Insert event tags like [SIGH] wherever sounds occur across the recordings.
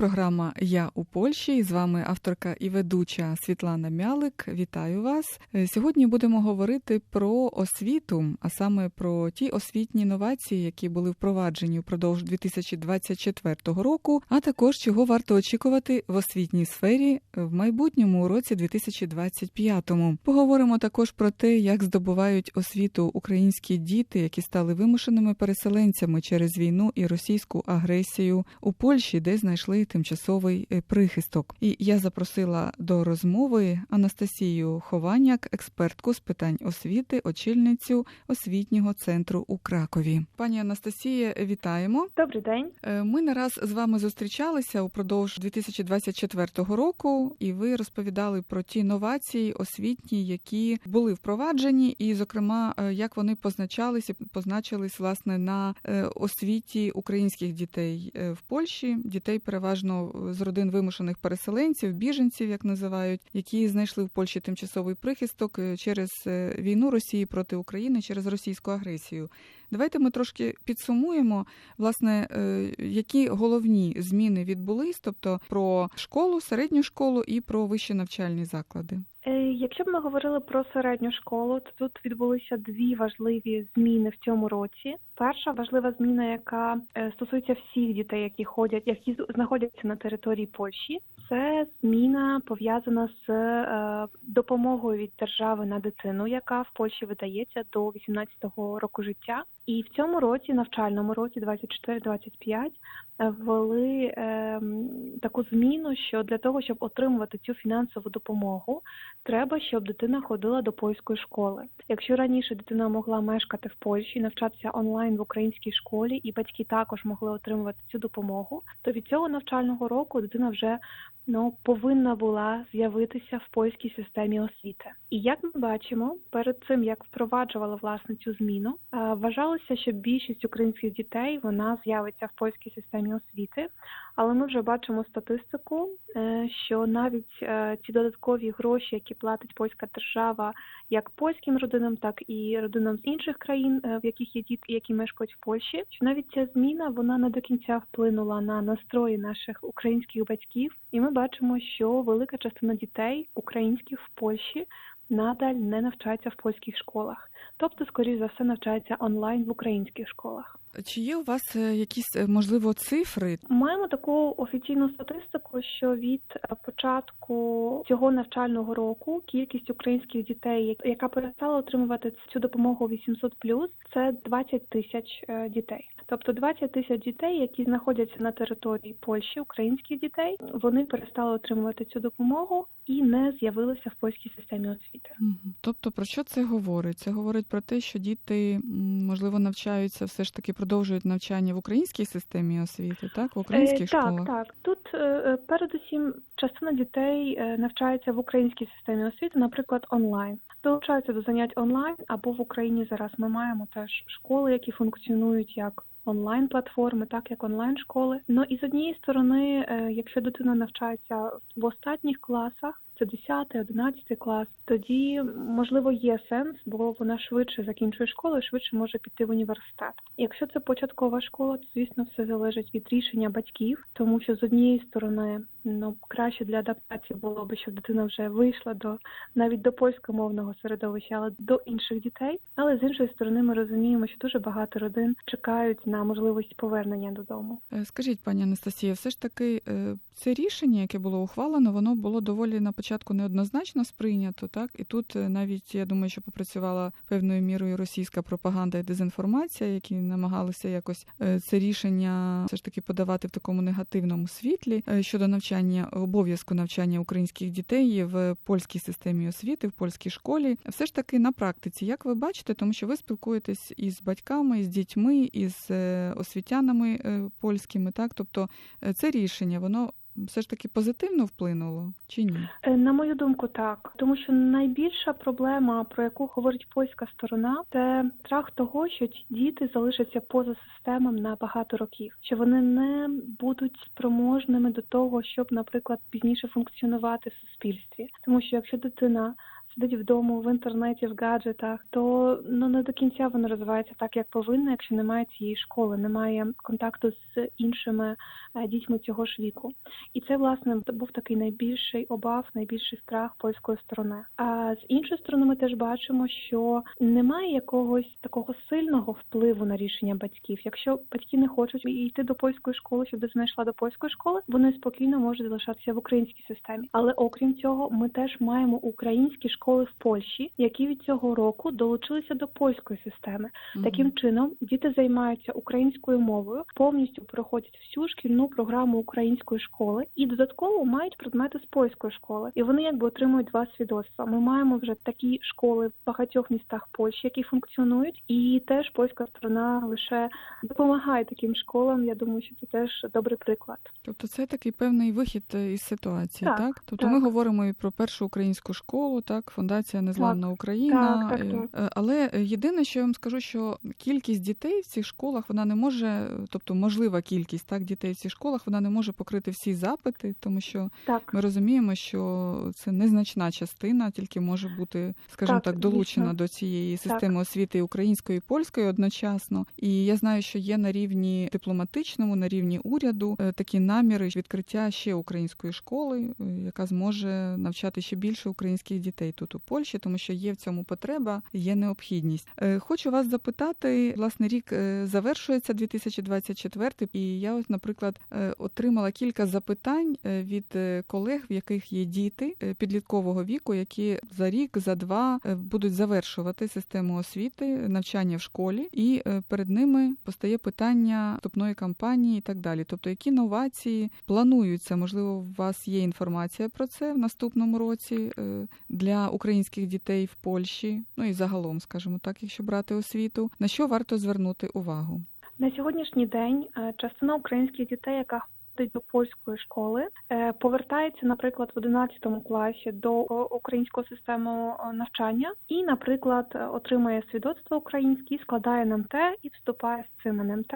Програма Я у Польщі. І з вами авторка і ведуча Світлана Мялик. Вітаю вас. Е, сьогодні будемо говорити про освіту, а саме про ті освітні новації, які були впроваджені впродовж 2024 року, а також чого варто очікувати в освітній сфері в майбутньому році 2025. Поговоримо також про те, як здобувають освіту українські діти, які стали вимушеними переселенцями через війну і російську агресію у Польщі, де знайшли тимчасовий е, прихисток. І я запросила до розмови Анастасію Хованяк, експертку з питань освіти, очільницю освітнього центру у Кракові. Пані Анастасія, вітаємо. Добрий день. Е, Ми не раз з вами зустрічалися упродовж 2024 року, і ви розповідали про ті новації освітні, які були впроваджені, і, зокрема, е, як вони позначалися, позначились власне на освіті українських дітей в Польщі, дітей переважно з родин вимушених переселенців, біженців, як називають, які знайшли в Польщі тимчасовий прихисток е, через е, війну Росії проти України через російську агресію. Давайте ми трошки підсумуємо, власне, е, які головні зміни відбулись, тобто про школу, середню школу і про вищі навчальні заклади. Е, Якщо б ми говорили про середню школу, то тут відбулися дві важливі зміни в цьому році. Перша важлива зміна, яка е, стосується всіх дітей, які ходять, які знаходяться на території Польщі, це зміна пов'язана з допомогою від держави на дитину, яка в Польщі видається до 18-го року життя. І в цьому році, навчальному році 24-25, е, ввели е, таку зміну, що для того, щоб отримувати цю фінансову допомогу, треба, щоб дитина ходила до польської школи. Якщо раніше дитина могла мешкати в Польщі, навчатися онлайн в українській школі, і батьки також могли отримувати цю допомогу, то від цього навчального року дитина вже ну повинна була з'явитися в польській системі освіти. І як ми бачимо, перед цим як впроваджували власне цю зміну, е, вважалося, що більшість українських дітей вона з'явиться в польській системі освіти. Але ми вже бачимо статистику, е, що навіть е, ці додаткові гроші, які платить польська держава, як польським родинам, так і родинам з інших країн, в яких є дітки, які мешкають в Польщі, що навіть ця зміна вона не до кінця вплинула на настрої наших українських батьків, і ми бачимо, що велика частина дітей українських в Польщі надаль не навчаються в польських школах, тобто, скоріш за все, навчаються онлайн в українських школах. Чи є у вас е, якісь можливо цифри? Маємо таку офіційну статистику, що від початку цього навчального року кількість українських дітей, яка перестала отримувати цю допомогу 800+, це 20 тисяч дітей. Тобто 20 тисяч дітей, які знаходяться на території Польщі, українських дітей, вони перестали отримувати цю допомогу і не з'явилися в польській системі освіти. Тобто про що це говорить? Це говорить про те, що діти можливо навчаються, все ж таки продовжують навчання в українській системі освіти, так в українських е, школах? Так, так. Тут е, передусім частина дітей навчаються в українській системі освіти, наприклад, онлайн. Долучаються до занять онлайн або в Україні зараз ми маємо теж школи, які функціонують як онлайн-платформи, так як онлайн-школи. Ну і з однієї сторони, якщо дитина навчається в останніх класах, це 10, 11 клас, тоді можливо є сенс, бо вона швидше закінчує школу і швидше може піти в університет. Якщо це початкова школа, то звісно все залежить від рішення батьків, тому що з однієї сторони ну краще для адаптації було би, щоб дитина вже вийшла до навіть до польськомовного середовища, але до інших дітей. Але з іншої сторони, ми розуміємо, що дуже багато родин чекають на можливість повернення додому. Скажіть, пані Анастасія, все ж таки це рішення, яке було ухвалено, воно було доволі на початку неоднозначно сприйнято, так і тут навіть я думаю, що попрацювала певною мірою російська пропаганда і дезінформація, які намагалися якось це рішення все ж таки подавати в такому негативному світлі щодо навчання обов'язку навчання українських дітей в польській системі освіти, в польській школі. Все ж таки на практиці, як ви бачите, тому що ви спілкуєтесь із батьками, з дітьми, із освітянами польськими, так тобто це рішення, воно все ж таки позитивно вплинуло чи ні? На мою думку, так тому що найбільша проблема, про яку говорить польська сторона, це страх того, що діти залишаться поза системом на багато років, що вони не будуть спроможними до того, щоб, наприклад, пізніше функціонувати в суспільстві, тому що якщо дитина сидить вдома в інтернеті, в гаджетах, то ну не до кінця воно розвивається так, як повинно, якщо немає цієї школи, немає контакту з іншими е, дітьми цього ж віку. І це власне був такий найбільший обав, найбільший страх польської сторони. А з іншої сторони, ми теж бачимо, що немає якогось такого сильного впливу на рішення батьків. Якщо батьки не хочуть йти до польської школи, щоб дитина йшла до польської школи, вони спокійно можуть залишатися в українській системі. Але окрім цього, ми теж маємо українські школи в Польщі, які від цього року долучилися до польської системи. Mm-hmm. Таким чином діти займаються українською мовою, повністю проходять всю шкільну програму української школи і додатково мають предмети з польської школи. І вони якби отримують два свідоцтва. Ми маємо вже такі школи в багатьох містах Польщі, які функціонують, і теж польська сторона лише допомагає таким школам. Я думаю, що це теж добрий приклад. Тобто, це такий певний вихід е, із ситуації, так? так? Тобто так. ми говоримо і про першу українську школу, так, фундація Незламна так. Україна. Так, так, так. Е, але єдине, що я вам скажу, що кількість дітей в цих школах вона не може, тобто можлива кількість так дітей в цих школах, вона не може покрити всі запити, тому що так. ми розуміємо, що це незначна частина, тільки може бути, скажімо так, долучена дійсно. до цієї системи освіти української і польської одночасно. І я знаю, що є на рівні дипломатичному, на рівні уряду е, такі наміри відкриття ще української школи, е, яка зможе навчати ще більше українських дітей тут у Польщі, тому що є в цьому потреба, є необхідність. Е, хочу вас запитати, власне, рік завершується 2024, і я, ось, наприклад, отримала кілька запитань від колег, в яких є діти підліткового віку, які за рік, за два будуть завершувати систему освіти, навчання в школі, і перед ними постає питання вступної кампанії і так далі. Тобто, які новації плануються? Можливо, у вас є інформація про це в наступному році для українських дітей в Польщі, ну і загалом, скажімо так, якщо брати освіту, на що варто звернути увагу? На сьогоднішній день частина українських дітей, яка ходить до польської школи, повертається, наприклад, в 11 класі до української системи навчання, і, наприклад, отримує свідоцтво українське, складає НМТ і вступає з цим НМТ.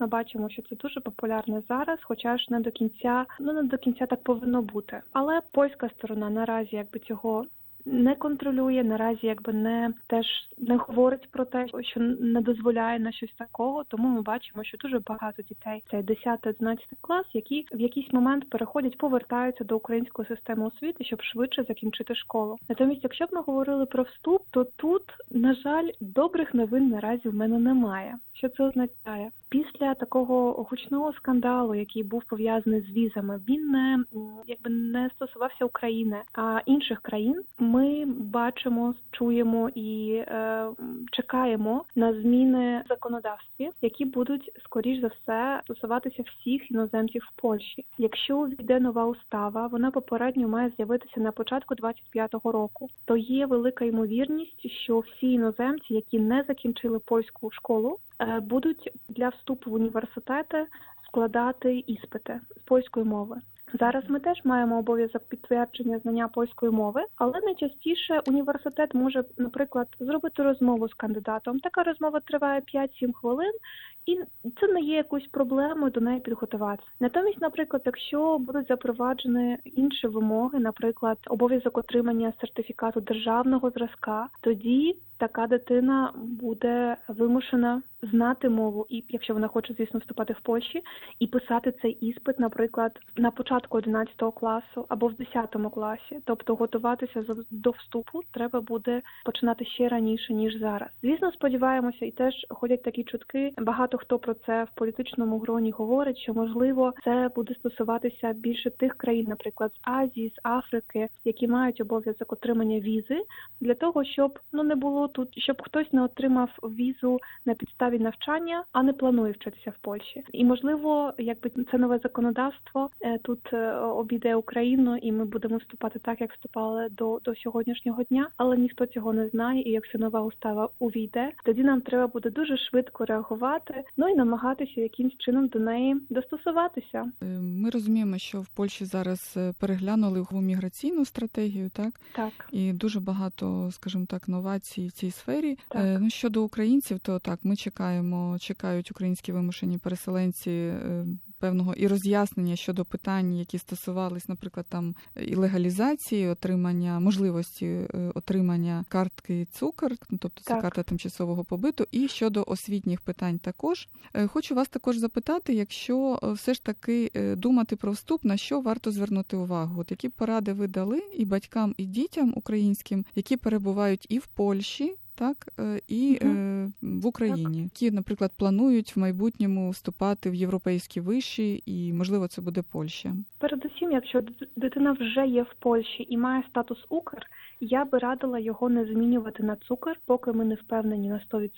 Ми бачимо, що це дуже популярно зараз, хоча ж не до кінця, ну не до кінця так повинно бути. Але польська сторона наразі якби цього не контролює, наразі якби не теж не говорить про те, що не дозволяє на щось такого. Тому ми бачимо, що дуже багато дітей це 10-11 клас, які в якийсь момент переходять, повертаються до української системи освіти, щоб швидше закінчити школу. Натомість, якщо б ми говорили про вступ, то тут на жаль добрих новин наразі в мене немає. Що це означає? Після такого гучного скандалу, який був пов'язаний з візами, він не якби не стосувався України, а інших країн. Ми бачимо, чуємо і е, чекаємо на зміни в законодавстві, які будуть скоріш за все стосуватися всіх іноземців в Польщі. Якщо війде нова устава, вона попередньо має з'явитися на початку 25-го року. То є велика ймовірність, що всі іноземці, які не закінчили польську школу, будуть для вступу в університети складати іспити з польської мови. Зараз ми теж маємо обов'язок підтвердження знання польської мови, але найчастіше університет може, наприклад, зробити розмову з кандидатом. Така розмова триває 5-7 хвилин, і це не є якоюсь проблемою до неї підготуватися. Натомість, наприклад, якщо будуть запроваджені інші вимоги, наприклад, обов'язок отримання сертифікату державного зразка, тоді така дитина буде вимушена знати мову, і якщо вона хоче, звісно, вступати в Польщі, і писати цей іспит, наприклад, на початку 11 класу або в 10 класі, тобто готуватися до вступу треба буде починати ще раніше ніж зараз. Звісно, сподіваємося, і теж ходять такі чутки. Багато хто про це в політичному гроні говорить, що можливо це буде стосуватися більше тих країн, наприклад, з Азії, з Африки, які мають обов'язок отримання візи для того, щоб ну не було тут, щоб хтось не отримав візу на підставі навчання, а не планує вчитися в Польщі. І можливо, якби це нове законодавство тут обійде Україну, і ми будемо вступати так, як вступали до, до сьогоднішнього дня, але ніхто цього не знає. І якщо нова устава увійде, тоді нам треба буде дуже швидко реагувати, ну і намагатися якимсь чином до неї достосуватися. Ми розуміємо, що в Польщі зараз переглянули міграційну стратегію, так так і дуже багато, скажімо так, новацій цій сфері. Так. Ну щодо українців, то так ми чекаємо, чекають українські вимушені переселенці певного і роз'яснення щодо питань, які стосувались, наприклад, там і легалізації, отримання можливості е, отримання картки цукор, ну, тобто це Так. карта тимчасового побиту, і щодо освітніх питань також. Е, Хочу вас також запитати, якщо е, все ж таки е, думати про вступ, на що варто звернути увагу? От які поради ви дали і батькам, і дітям українським, які перебувають і в Польщі, так е, і е, в Україні, які, наприклад, планують в майбутньому вступати в європейські виші, і можливо це буде Польща. Передусім, якщо дитина вже є в Польщі і має статус Укр, я би радила його не змінювати на цукор, поки ми не впевнені на 100%,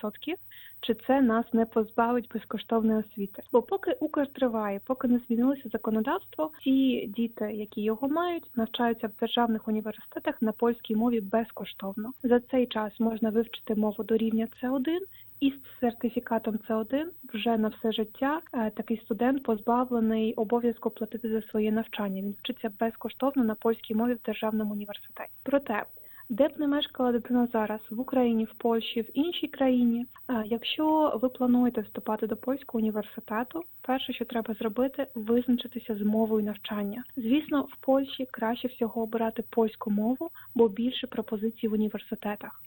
чи це нас не позбавить безкоштовної освіти. Бо поки Укр триває, поки не змінилося законодавство, ці діти, які його мають, навчаються в державних університетах на польській мові безкоштовно. За цей час можна вивчити мову до рівня С1 і з сертифікатом С1 вже на все життя е, такий студент позбавлений обов'язку платити за своє навчання. Він вчиться безкоштовно на польській мові в державному університеті. Проте, де б не мешкала дитина зараз в Україні, в Польщі, в іншій країні, е, якщо ви плануєте вступати до польського університету, перше, що треба зробити, визначитися з мовою навчання. Звісно, в Польщі краще всього обирати польську мову, бо більше пропозицій в університетах,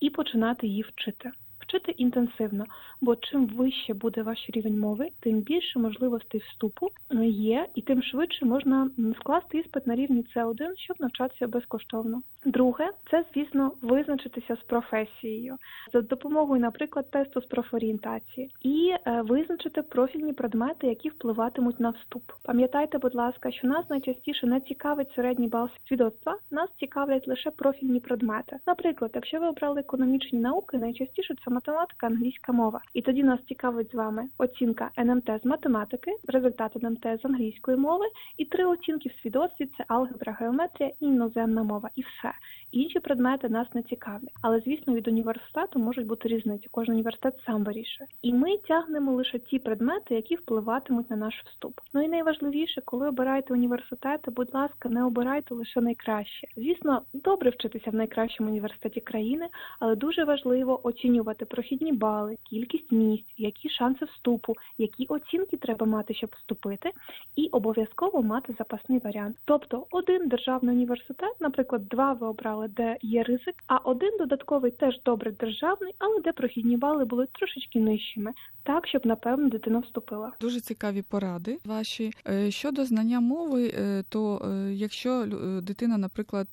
і починати її вчити. Вчити інтенсивно, бо чим вище буде ваш рівень мови, тим більше можливостей вступу є, і тим швидше можна скласти іспит на рівні С1, щоб навчатися безкоштовно. Друге, це звісно визначитися з професією за допомогою, наприклад, тесту з профорієнтації, і е, визначити профільні предмети, які впливатимуть на вступ. Пам'ятайте, будь ласка, що нас найчастіше не цікавить середній бал свідоцтва, нас цікавлять лише профільні предмети. Наприклад, якщо ви обрали економічні науки, найчастіше це математика, англійська мова. І тоді нас цікавить з вами оцінка НМТ з математики, результат НМТ з англійської мови, і три оцінки в свідоцтві це алгебра, геометрія і іноземна мова. І все. Інші предмети нас не цікавлять. Але звісно, від університету можуть бути різниці. Кожен університет сам вирішує. І ми тягнемо лише ті предмети, які впливатимуть на наш вступ. Ну і найважливіше, коли обираєте університети, будь ласка, не обирайте лише найкраще. Звісно, добре вчитися в найкращому університеті країни, але дуже важливо оцінювати прохідні бали, кількість місць, які шанси вступу, які оцінки треба мати, щоб вступити, і обов'язково мати запасний варіант. Тобто один державний університет, наприклад, два ви обрали, де є ризик, а один додатковий теж добре державний, але де прохідні бали були трошечки нижчими, так щоб напевно дитина вступила. Дуже цікаві поради ваші Е, щодо знання мови. е, То е, якщо дитина, наприклад,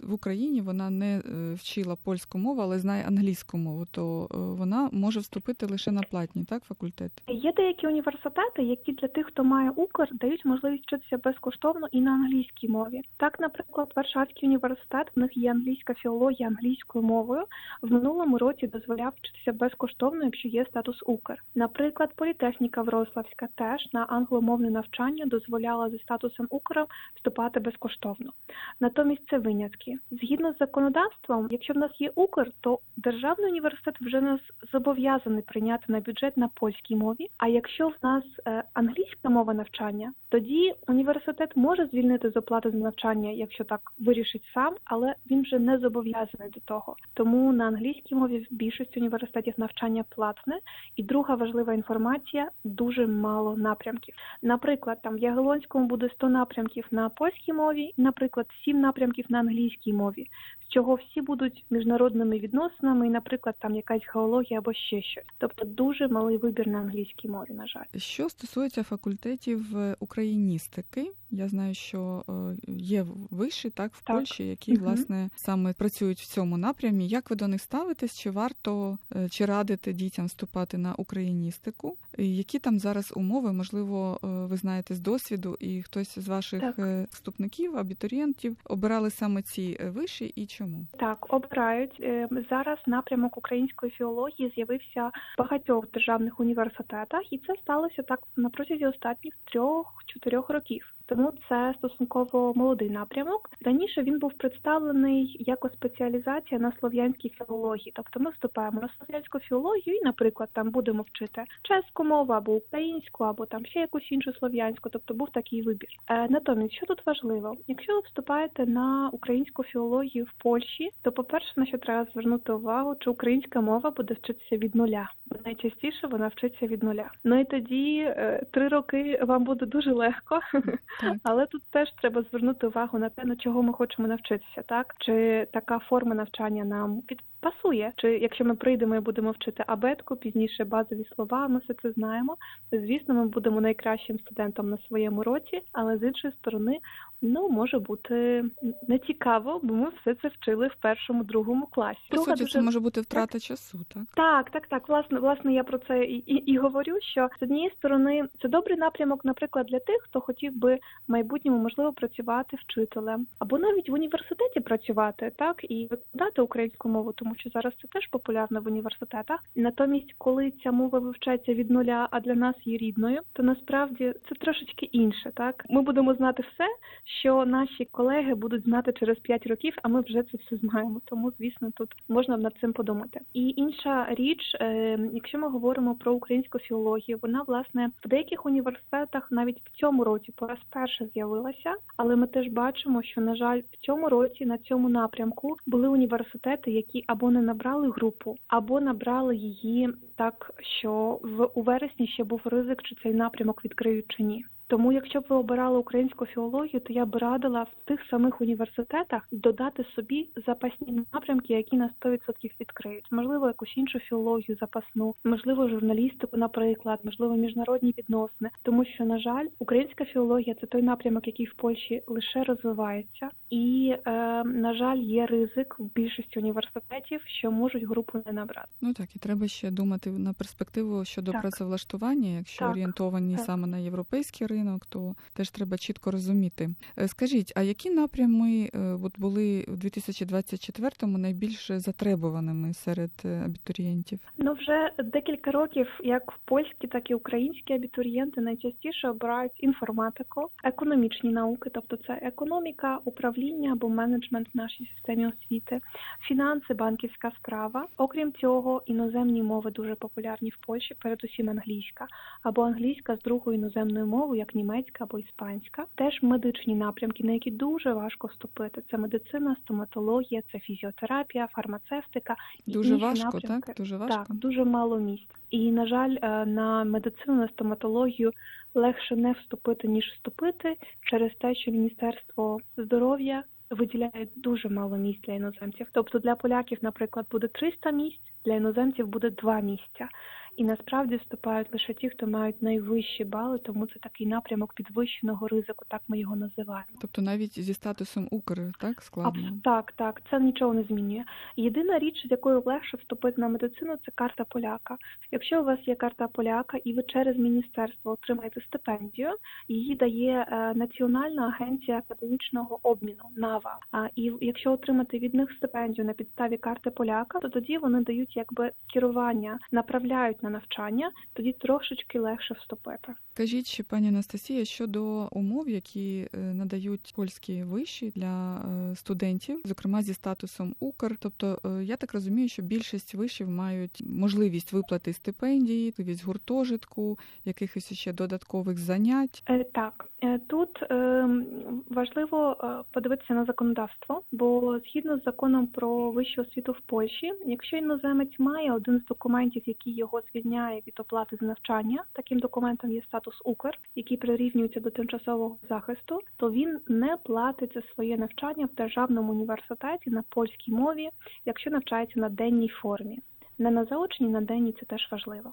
в Україні вона не вчила польську мову, але знає англійську мову, то вона може вступити лише на платні, так, факультет. Є деякі університети, які для тих, хто має Укр, дають можливість вчитися безкоштовно і на англійській мові. Так, наприклад, Варшавський університет в них є англійська філологія англійською мовою. В минулому році дозволяв вчитися безкоштовно, якщо є статус Укр. Наприклад, політехніка Вроцлавська теж на англомовне навчання дозволяла зі статусом Укр вступати безкоштовно. Натомість це винятки. Згідно з законодавством, якщо в нас є Укр, то державний університет вже нас зобов'язаний прийняти на бюджет на польській мові. А якщо в нас е, англійська мова навчання, тоді університет може звільнити з оплати за навчання, якщо так вирішить сам, але він вже не зобов'язаний до того. Тому на англійській мові в більшості університетів навчання платне. І друга важлива інформація дуже мало напрямків. Наприклад, там в Ягелонському буде 100 напрямків на польській мові, наприклад, 7 напрямків на англійській мові, з чого всі будуть міжнародними відносинами, і, наприклад, там якась геологія або ще щось. Тобто дуже малий вибір на англійській мові, на жаль. Що стосується факультетів е, україністики, я знаю, що е, є виші так в Так. Польщі, які Мгм. власне саме працюють в цьому напрямі. Як ви до них ставитесь? Чи варто е, чи радите дітям вступати на україністику? Які там зараз умови? Можливо, ви знаєте з досвіду, і хтось з ваших Так. вступників, абітурієнтів обирали саме ці виші і чому? Так, обирають зараз напрямок української філології з'явився в багатьох державних університетах, і це сталося так на протязі останніх трьох-чотирьох років. Тому це стосунково молодий напрямок. Раніше він був представлений як спеціалізація на слов'янській філології, тобто ми вступаємо на слов'янську філологію і, наприклад, там будемо вчити чеську мову або українську, або там ще якусь іншу слов'янську, тобто був такий вибір. Е, натомість, що тут важливо, якщо ви вступаєте на українську філологію в Польщі, то по перше, на що треба звернути увагу, чи українська мова буде вчитися від нуля, найчастіше вона вчиться від нуля. Ну і тоді е, три роки вам буде дуже легко, Але тут теж треба звернути увагу на те, на чого ми хочемо навчитися, так? Чи така форма навчання нам підпасує, чи якщо ми прийдемо і будемо вчити абетку, пізніше базові слова, ми все це знаємо. Звісно, ми будемо найкращим студентом на своєму році, але з іншої сторони, ну може бути нецікаво, бо ми все це вчили в першому, другому класі. По суті, дуже це може бути втрата часу, так? так, так, так. Власне, власне, я про це і, і, і говорю. Що з однієї сторони це добрий напрямок, наприклад, для тих, хто хотів би в майбутньому можливо працювати вчителем, або навіть в університеті працювати, так і викладати українську мову, тому що зараз це теж популярно в університетах. Натомість, коли ця мова вивчається від нуля, а для нас є рідною, то насправді це трошечки інше. Так ми будемо знати все, що наші колеги будуть знати через 5 років, а ми вже це все знаємо. Тому, звісно, тут можна над цим подумати. І інша річ, е, якщо ми говоримо про українську філологію, вона власне в деяких університетах навіть в цьому році по раз перше з'явилася, але ми теж бачимо, що на жаль, в цьому році на цьому напрямку були університети, які або не набрали групу, або набрали її так, що в у вересні ще був ризик, чи цей напрямок відкриють чи ні. Тому, якщо б ви обирали українську філологію, то я б радила в тих самих університетах додати собі запасні напрямки, які на 100% відкриють. Можливо, якусь іншу філологію запасну, можливо, журналістику, наприклад, можливо, міжнародні відносини. Тому що, на жаль, українська філологія це той напрямок, який в Польщі лише розвивається, і е, на жаль, є ризик в більшості університетів, що можуть групу не набрати. Ну так, і треба ще думати на перспективу щодо Так. працевлаштування, якщо Так, орієнтовані так. саме на європейський ринок, то теж треба чітко розуміти. Е, Скажіть, а які напрями е, от були у 2024-му найбільш затребуваними серед е, абітурієнтів? Ну вже декілька років, як польські, так і українські абітурієнти найчастіше обирають інформатику, економічні науки, тобто це економіка, управління або менеджмент в нашій системі освіти, фінанси, банківська справа. Окрім цього, іноземні мови дуже популярні в Польщі, передусім англійська, або англійська з другою іноземною мовою, як німецька або іспанська. Теж медичні напрямки, на які дуже важко вступити. Це медицина, стоматологія, це фізіотерапія, фармацевтика. і Дуже інші важко, напрямки. так? Дуже важко. Так, дуже мало місць. І, на жаль, е, на медицину, на стоматологію легше не вступити, ніж вступити через те, що Міністерство здоров'я виділяє дуже мало місць для іноземців. Тобто для поляків, наприклад, буде 300 місць, для іноземців буде 2 місця. І насправді вступають лише ті, хто мають найвищі бали, тому це такий напрямок підвищеного ризику, так ми його називаємо. Тобто навіть зі статусом Укр, так складно. Абс- так, так, це нічого не змінює. Єдина річ, з якою легше вступити на медицину, це карта поляка. Якщо у вас є карта поляка і ви через міністерство отримаєте стипендію, її дає е, Національна агенція академічного обміну НАВА. А і якщо отримати від них стипендію на підставі карти поляка, то тоді вони дають якби керування, направляють на навчання, тоді трошечки легше вступити. Кажіть ще, пані Анастасія, щодо умов, які е, надають польські виші для е, студентів, зокрема зі статусом Укр. Тобто, е, я так розумію, що більшість вишів мають можливість виплати стипендії, можливість гуртожитку, якихось ще додаткових занять. Так, тут е, важливо подивитися на законодавство, бо згідно з законом про вищу освіту в Польщі, якщо іноземець має один з документів, який його звільняє від оплати з навчання, таким документом є статус Укр, який прирівнюється до тимчасового захисту, то він не платить за своє навчання в державному університеті на польській мові, якщо навчається на денній формі. Не на заочній, на денній це теж важливо.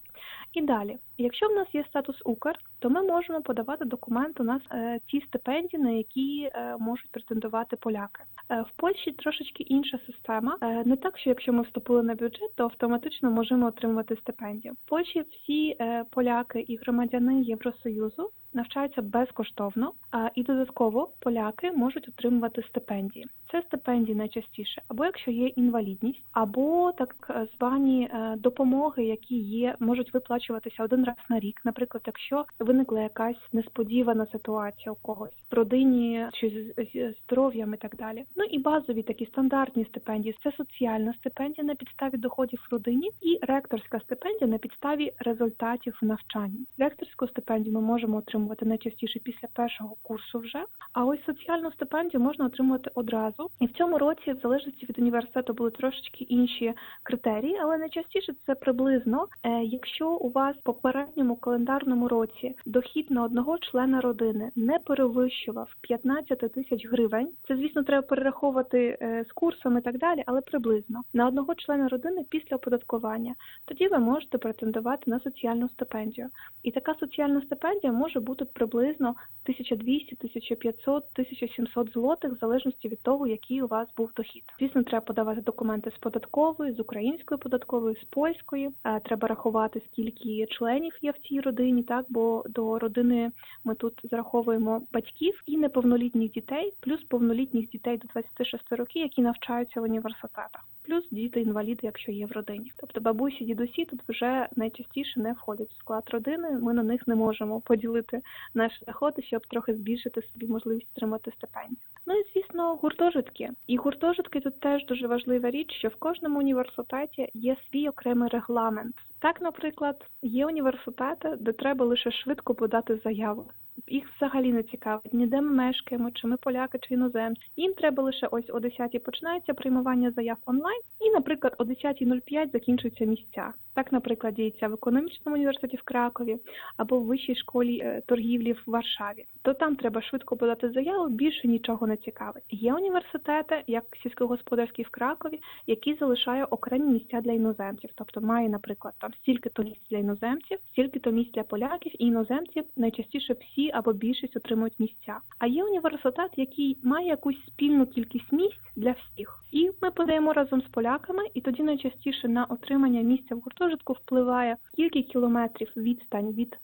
І далі, якщо в нас є статус Укр, то ми можемо подавати документ у нас е, ті стипендії, на які е, можуть претендувати поляки. Е, в Польщі трошечки інша система. Не так, що якщо ми вступили на бюджет, то автоматично можемо отримувати стипендію. В Польщі всі поляки і громадяни Євросоюзу навчаються безкоштовно, а і додатково поляки можуть отримувати стипендії. Це стипендії найчастіше, або якщо є інвалідність, або так звані допомоги, які є, можуть виплачуватися один раз на рік. Наприклад, якщо виникла якась несподівана ситуація у когось в родині чи з здоров'ям і так далі. Ну і базові такі стандартні стипендії це соціальна стипендія на підставі доходів в родині і ректорська стипендія на підставі результатів навчання. Ректорську стипендію ми можемо отримувати найчастіше після першого курсу вже. А ось соціальну стипендію можна отримувати одразу. І в цьому році, в залежності від університету, були трошечки інші критерії, але найчастіше це приблизно, е, якщо у вас в попередньому календарному році дохід на одного члена родини не перевищував 15 тисяч гривень. Це звісно треба перераховувати е, з курсом і так далі, але приблизно на одного члена родини після оподаткування. Тоді ви можете претендувати на соціальну стипендію. І така соціальна стипендія може бути приблизно 1200, 1500, 1700 злотих, в залежності від того, який у вас був дохід. Звісно, треба подавати документи з податкової, з української податкової, з польської. Треба рахувати скільки членів є в цій родині, так бо до родини ми тут зараховуємо батьків і неповнолітніх дітей, плюс повнолітніх дітей до 26 років, які навчаються в університетах, плюс діти-інваліди, якщо є в родині. Тобто бабусі, дідусі тут вже найчастіше не входять в склад родини. Ми на них не можемо поділити наші доходи, щоб трохи збільшити собі можливість отримати стипендію. Ну і звісно, гуртожитки. І гуртожитки тут теж дуже важлива річ, що в кожному університеті є свій окремий регламент. Так, наприклад, є університети, де треба лише швидко подати заяву. Їх взагалі не цікавить, ніде ми мешкаємо, чи ми поляки, чи іноземці. Їм треба лише ось о 10 починається приймування заяв онлайн, і, наприклад, о 10.05 закінчуються місця. Так, наприклад, діється в економічному університеті в Кракові або в вищій школі е, торгівлі в Варшаві. То там треба швидко подати заяву, більше нічого не цікавить. Є університети, як сільськогосподарський в Кракові, які залишає окремі місця для іноземців, тобто має, наприклад, там стільки-то місць для іноземців, стільки-то місць для поляків і іноземців найчастіше всі або більшість отримують місця. А є університет, який має якусь спільну кількість місць для всіх, і ми подаємо разом з поляками, і тоді найчастіше на отримання місця в гуртожитку впливає кілька кілометрів відстань від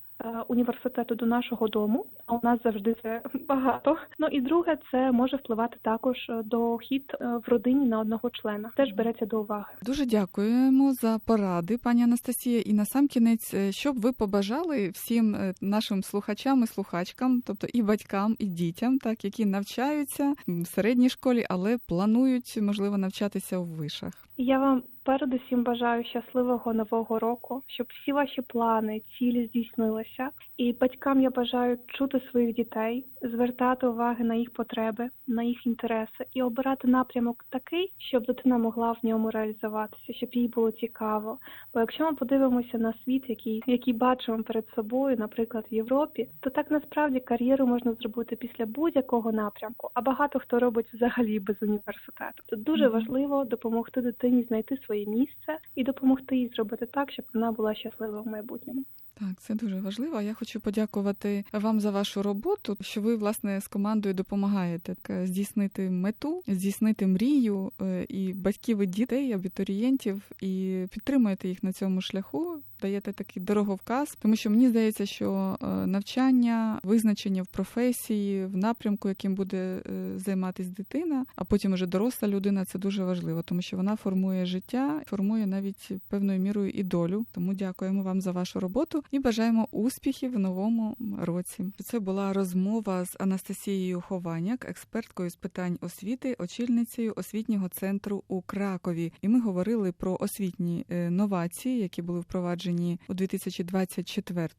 університету до нашого дому, а у нас завжди це [LAUGHS] багато. Ну і друге, це може впливати також дохід е, в родині на одного члена. Теж береться до уваги. Дуже дякуємо за поради, пані Анастасія. І на сам кінець, е, що б ви побажали всім нашим слухачам і слухачкам, тобто і батькам, і дітям, так які навчаються в середній школі, але планують можливо навчатися у вишах. Я вам Передусім бажаю щасливого нового року, щоб всі ваші плани, цілі здійснилися. І батькам я бажаю чути своїх дітей, звертати уваги на їх потреби, на їх інтереси і обирати напрямок такий, щоб дитина могла в ньому реалізуватися, щоб їй було цікаво. Бо якщо ми подивимося на світ, який який бачимо перед собою, наприклад, в Європі, то так насправді кар'єру можна зробити після будь-якого напрямку, а багато хто робить взагалі без університету. Тут дуже важливо допомогти дитині знайти своє місце і допомогти їй зробити так, щоб вона була щаслива в майбутньому. Так, це дуже важливо. Я хочу подякувати вам за вашу роботу, що ви власне з командою допомагаєте здійснити мету, здійснити мрію е, і батьків і дітей, абітурієнтів, і підтримуєте їх на цьому шляху. Даєте такий дороговказ, тому що мені здається, що е, навчання, визначення в професії, в напрямку, яким буде е, займатися дитина, а потім уже доросла людина, це дуже важливо, тому що вона формує життя, формує навіть певною мірою і долю. Тому дякуємо вам за вашу роботу і бажаємо успіхів в новому році. Це була розмова з Анастасією Хованяк, експерткою з питань освіти, очільницею освітнього центру у Кракові. І ми говорили про освітні е, новації, які були впроваджені у 2024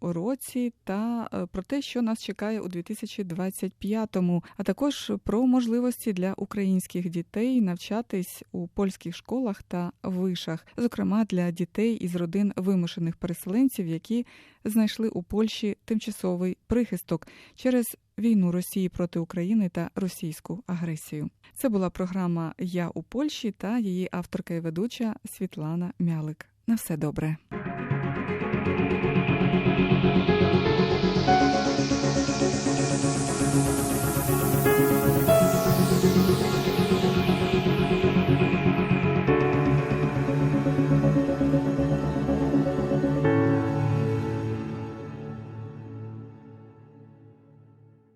році, та е, про те, що нас чекає у 2025, а також про можливості для українських дітей навчатись у польських школах та вишах, зокрема для дітей із родин вимушених переселенців які знайшли у Польщі тимчасовий прихисток через війну Росії проти України та російську агресію. Це була програма Я у Польщі та її авторка і ведуча Світлана Мялик. На все добре.